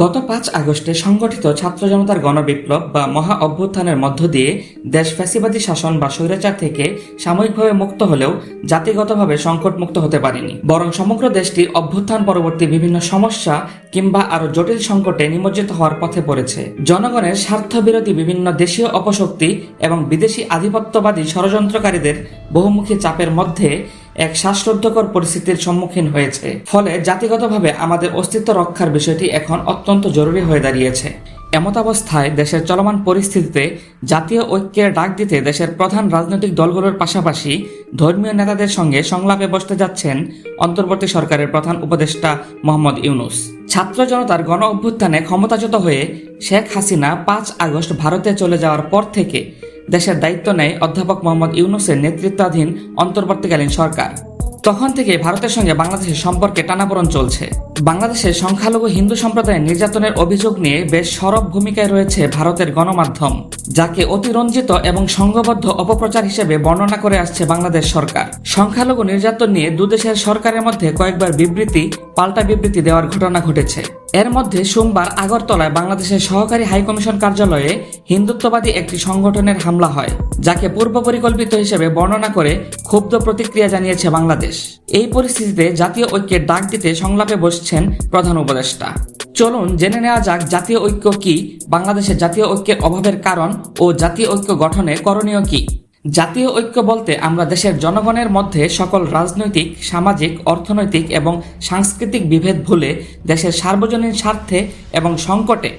গত পাঁচ আগস্টে সংগঠিত ছাত্র জনতার গণবিপ্লব বা মহা অভ্যুত্থানের মধ্য দিয়ে দেশ ফ্যাসিবাদী শাসন বা স্বৈরাচার থেকে সাময়িকভাবে মুক্ত হলেও জাতিগতভাবে সংকট মুক্ত হতে পারেনি। বরং সমগ্র দেশটি অভ্যুত্থান পরবর্তী বিভিন্ন সমস্যা কিংবা আরও জটিল সংকটে নিমজ্জিত হওয়ার পথে পড়েছে। জনগণের স্বার্থবিরোধী বিভিন্ন দেশীয় অপশক্তি এবং বিদেশি আধিপত্যবাদী ষড়যন্ত্রকারীদের বহুমুখী চাপের মধ্যে এক শ্বাসরুদ্ধকর পরিস্থিতির সম্মুখীন হয়েছে। ফলে জাতিগতভাবে আমাদের অস্তিত্ব রক্ষার বিষয়টি এখন অত্যন্ত জরুরি হয়ে দাঁড়িয়েছে। এমতাবস্থায় দেশের চলমান পরিস্থিতিতে জাতীয় ঐক্যের ডাক দিতে দেশের প্রধান রাজনৈতিক দলগুলোর পাশাপাশি ধর্মীয় নেতাদের সঙ্গে সংলাপে বসতে যাচ্ছেন অন্তর্বর্তী সরকারের প্রধান উপদেষ্টা মোহাম্মদ ইউনুস। ছাত্র জনতার গণ অভ্যুত্থানে ক্ষমতাচ্যুত হয়ে শেখ হাসিনা পাঁচ আগস্ট ভারতে চলে যাওয়ার পর থেকে দেশের দায়িত্ব নেয় অধ্যাপক মোহাম্মদ ইউনুসের নেতৃত্বাধীন অন্তর্বর্তীকালীন সরকার। তখন থেকে ভারতের সঙ্গে বাংলাদেশের সম্পর্কে টানাপোড়ন চলছে। বাংলাদেশের সংখ্যালঘু হিন্দু সম্প্রদায়ের নির্যাতনের অভিযোগ নিয়ে বেশ সরব ভূমিকায় রয়েছে ভারতের গণমাধ্যম, যাকে অতিরঞ্জিত এবং সংঘবদ্ধ অপপ্রচার হিসেবে বর্ণনা করে আসছে বাংলাদেশ সরকার। সংখ্যালঘু নির্যাতন নিয়ে দুদেশের সরকারের মধ্যে কয়েকবার বিবৃতি, পাল্টা বিবৃতি দেওয়ার ঘটনা ঘটেছে। এর মধ্যে সোমবার আগরতলায় বাংলাদেশের সহকারী হাইকমিশন কার্যালয়ে হিন্দুত্ববাদী একটি সংগঠনের হামলা হয়, যাকে পূর্ব পরিকল্পিত হিসেবে বর্ণনা করে ক্ষুব্ধ প্রতিক্রিয়া জানিয়েছে বাংলাদেশ। এই পরিস্থিতিতে জাতীয় ঐক্যের ডাক দিতে সংলাপে বসছেন প্রধান উপদেষ্টা। চলুন জেনে নেওয়া যাক জাতীয় ঐক্য কি, বাংলাদেশের জাতীয় ঐক্যের অভাবের কারণ ও জাতীয় ঐক্য গঠনে করণীয় কি? জাতীয় ঐক্য বলতে আমরা দেশের জনগণের মধ্যে সকল রাজনৈতিক, সামাজিক, অর্থনৈতিক এবং সাংস্কৃতিক বিভেদ ভুলে দেশের সার্বজনীন স্বার্থে এবং সংকটে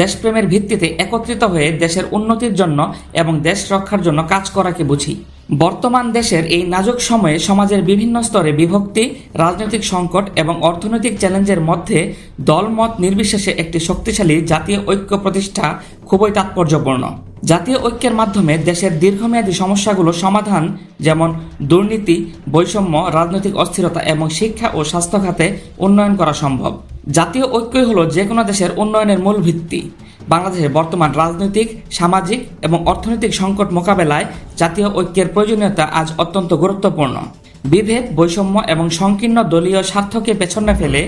দেশপ্রেমের ভিত্তিতে একত্রিত হয়ে দেশের উন্নতির জন্য এবং দেশ রক্ষার জন্য কাজ করাকে বুঝি। বর্তমান দেশের এই নাজুক সময়ে সমাজের বিভিন্ন স্তরে বিভক্তি, রাজনৈতিক সংকট এবং অর্থনৈতিক চ্যালেঞ্জের মধ্যে দলমত নির্বিশেষে একটি শক্তিশালী জাতীয় ঐক্য প্রতিষ্ঠা খুবই তাৎপর্যপূর্ণ। জাতীয় ঐক্যের মাধ্যমে দেশের দীর্ঘমেয়াদী সমস্যাগুলো সমাধান, যেমন দুর্নীতি, বৈষম্য, রাজনৈতিক অস্থিরতা এবং শিক্ষা ও স্বাস্থ্য খাতে উন্নয়ন করা সম্ভব। জাতীয় ঐক্যই হলো যে কোনো দেশের উন্নয়নের মূল ভিত্তি। বাংলাদেশের বর্তমান রাজনৈতিক, সামাজিক এবং অর্থনৈতিক সংকট মোকাবেলায় জাতীয় ঐক্যের প্রয়োজনীয়তা আজ অত্যন্ত গুরুত্বপূর্ণ। বিভেদ, বৈষম্য এবং সংকীর্ণ দলীয় স্বার্থকে পেছনে ফেলে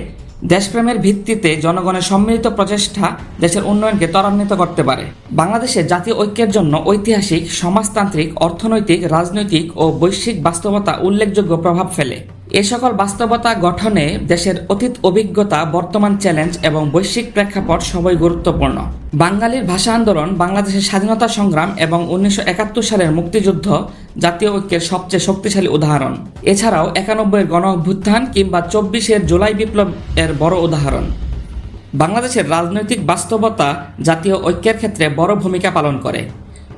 দেশপ্রেমের ভিত্তিতে জনগণের সম্মিলিত প্রচেষ্টা দেশের উন্নয়নকে ত্বরান্বিত করতে পারে। বাংলাদেশে জাতীয় ঐক্যের জন্য ঐতিহাসিক, সমাজতান্ত্রিক, অর্থনৈতিক, রাজনৈতিক ও বৈশ্বিক বাস্তবতা উল্লেখযোগ্য প্রভাব ফেলে। এ সকল বাস্তবতা গঠনে দেশের অতীত অভিজ্ঞতা, বর্তমান চ্যালেঞ্জ এবং বৈশ্বিক প্রেক্ষাপট সবই গুরুত্বপূর্ণ। বাঙালির ভাষা আন্দোলন, বাংলাদেশের স্বাধীনতা সংগ্রাম এবং উনিশশো একাত্তর সালের মুক্তিযুদ্ধ জাতীয় ঐক্যের সবচেয়ে শক্তিশালী উদাহরণ। এছাড়াও একানব্বইয়ের গণ অভ্যুত্থান কিংবা চব্বিশের জুলাই বিপ্লব এর বড় উদাহরণ। বাংলাদেশের রাজনৈতিক বাস্তবতা জাতীয় ঐক্যের ক্ষেত্রে বড় ভূমিকা পালন করে।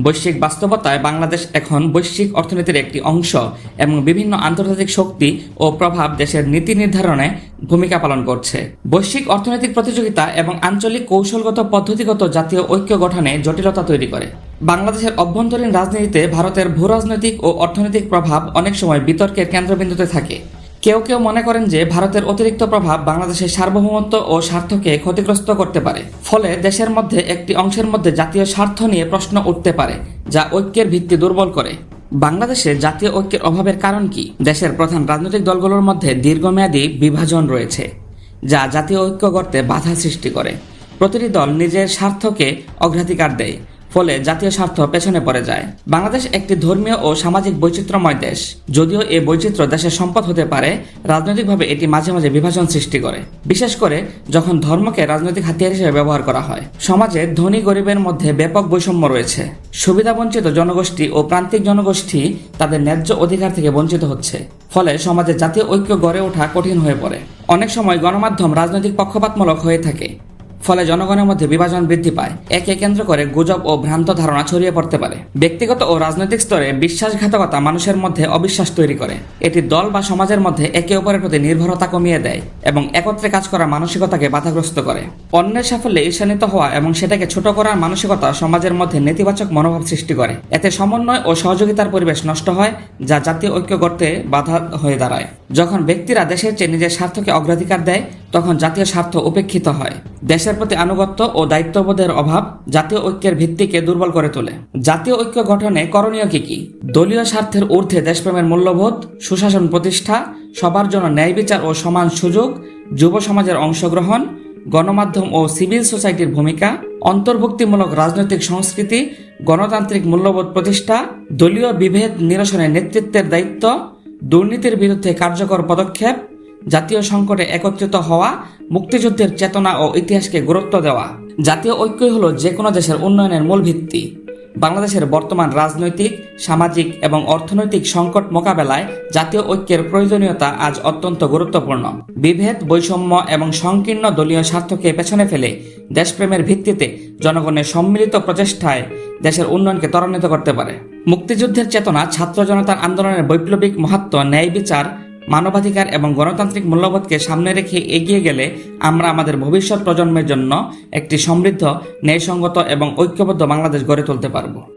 বৈশ্বিক বাস্তবতায় বাংলাদেশ এখন বৈশ্বিক অর্থনীতির একটি অংশ এবং বিভিন্ন আন্তর্জাতিক শক্তি ও প্রভাব দেশের নীতি নির্ধারণে ভূমিকা পালন করছে। বৈশ্বিক অর্থনৈতিক প্রতিযোগিতা এবং আঞ্চলিক কৌশলগত পদ্ধতিগত জাতীয় ঐক্য গঠনে জটিলতা তৈরি করে। বাংলাদেশের অভ্যন্তরীণ রাজনীতিতে ভারতের ভূরাজনৈতিক ও অর্থনৈতিক প্রভাব অনেক সময় বিতর্কের কেন্দ্রবিন্দুতে থাকে। কেউ কেউ মনে করেন যে ভারতের অতিরিক্ত প্রভাব বাংলাদেশের সার্বভৌমত্ব ও স্বার্থকে ক্ষতিগ্রস্ত করতে পারে। ফলে দেশের মধ্যে একটি অংশের মধ্যে জাতীয় স্বার্থ নিয়ে প্রশ্ন উঠতে পারে, যা ঐক্যের ভিত্তি দুর্বল করে। বাংলাদেশে জাতীয় ঐক্যের অভাবের কারণ কি? দেশের প্রধান রাজনৈতিক দলগুলোর মধ্যে দীর্ঘমেয়াদী বিভাজন রয়েছে, যা জাতীয় ঐক্য গড়তে বাধা সৃষ্টি করে। প্রতিটি দল নিজের স্বার্থকে অগ্রাধিকার দেয়। ফলে জাতীয় স্বার্থ পেছনে পড়ে যায়। বাংলাদেশ একটি ধর্মীয় ও সামাজিক বৈচিত্র্যময় দেশ। যদিও এই বৈচিত্র্য দেশের সম্পদ হতে পারে, রাজনৈতিকভাবে এটি মাঝে মাঝে বিভাজন সৃষ্টি করে। বিশেষ করে যখন ধর্মকে রাজনৈতিক হাতিয়ার হিসেবে ব্যবহার করা হয়। সমাজে ধনী গরিবের মধ্যে ব্যাপক বৈষম্য রয়েছে। সুবিধাবঞ্চিত জনগোষ্ঠী ও প্রান্তিক জনগোষ্ঠী তাদের ন্যায্য অধিকার থেকে বঞ্চিত হচ্ছে। ফলে সমাজে জাতীয় ঐক্য গড়ে ওঠা কঠিন হয়ে পড়ে। অনেক সময় গণমাধ্যম রাজনৈতিক পক্ষপাতমূলক হয়ে থাকে। ফলে জনগণের মধ্যে বিভাজন বৃদ্ধি পায়। একে কেন্দ্র করে গুজব ও ভ্রান্ত ধারণা ছড়িয়ে পড়তে পারে। ব্যক্তিগত ও রাজনৈতিক স্তরে বিশ্বাসঘাতকতা মানুষের মধ্যে অবিশ্বাস তৈরি করে। এটি দল বা সমাজের মধ্যে একে অপরের প্রতি নির্ভরতা কমিয়ে দেয় এবং একত্রে কাজ করার মানসিকতাকে বাধাগ্রস্ত করে। অন্যের সাফল্যে ঈর্ষান্বিত হওয়া এবং সেটাকে ছোট করার মানসিকতা সমাজের মধ্যে নেতিবাচক মনোভাব সৃষ্টি করে। এতে সমন্বয় ও সহযোগিতার পরিবেশ নষ্ট হয়, যা জাতীয় ঐক্য করতে বাধা হয়ে দাঁড়ায়। যখন ব্যক্তিরা দেশের চেয়ে নিজের স্বার্থকে অগ্রাধিকার দেয় তখন জাতীয় স্বার্থ উপেক্ষিত হয়। দেশের প্রতি আনুগত্য ও দায়িত্ববোধের অভাব জাতীয় ঐক্যের ভিত্তিকে দুর্বল করে তোলে। জাতীয় ঐক্য গঠনে করণীয় কি কি? দলীয় স্বার্থের ঊর্ধ্বে দেশপ্রেমের মূল্যবোধ, সুশাসন প্রতিষ্ঠা, সবার জন্য ন্যায় বিচার ও সমান সুযোগ, যুব সমাজের অংশগ্রহণ, গণমাধ্যম ও সিভিল সোসাইটির ভূমিকা, অন্তর্ভুক্তিমূলক রাজনৈতিক সংস্কৃতি, গণতান্ত্রিক মূল্যবোধ প্রতিষ্ঠা, দলীয় বিভেদ নিরসনে নেতৃত্বের দায়িত্ব, দুর্নীতির বিরুদ্ধে কার্যকর পদক্ষেপ জাতীয় সংকটে একত্রিত হওয়া, মুক্তিযুদ্ধের চেতনা ও ইতিহাসকে গুরুত্ব দেওয়া। জাতীয় ঐক্যই হলো যে কোনো দেশের উন্নয়নের মূল ভিত্তি। বাংলাদেশের বর্তমান রাজনৈতিক, সামাজিক এবং অর্থনৈতিক সংকট মোকাবেলায় জাতীয় ঐক্যের প্রয়োজনীয়তা আজ অত্যন্ত গুরুত্বপূর্ণ। বিভেদ, বৈষম্য এবং সংকীর্ণ দলীয় স্বার্থকে পেছনে ফেলে দেশপ্রেমের ভিত্তিতে জনগণের সম্মিলিত প্রচেষ্টায় দেশের উন্নয়নকে ত্বরান্বিত করতে পারে। মুক্তিযুদ্ধের চেতনা ছাত্র জনতার আন্দোলনের বৈপ্লবিক মহত্ব, ন্যায় বিচার মানবাধিকার এবং গণতান্ত্রিক মূল্যবোধকে সামনে রেখে এগিয়ে গেলে আমরা আমাদের ভবিষ্যৎ প্রজন্মের জন্য একটি সমৃদ্ধ, ন্যায়সঙ্গত এবং ঐক্যবদ্ধ বাংলাদেশ গড়ে তুলতে পারব।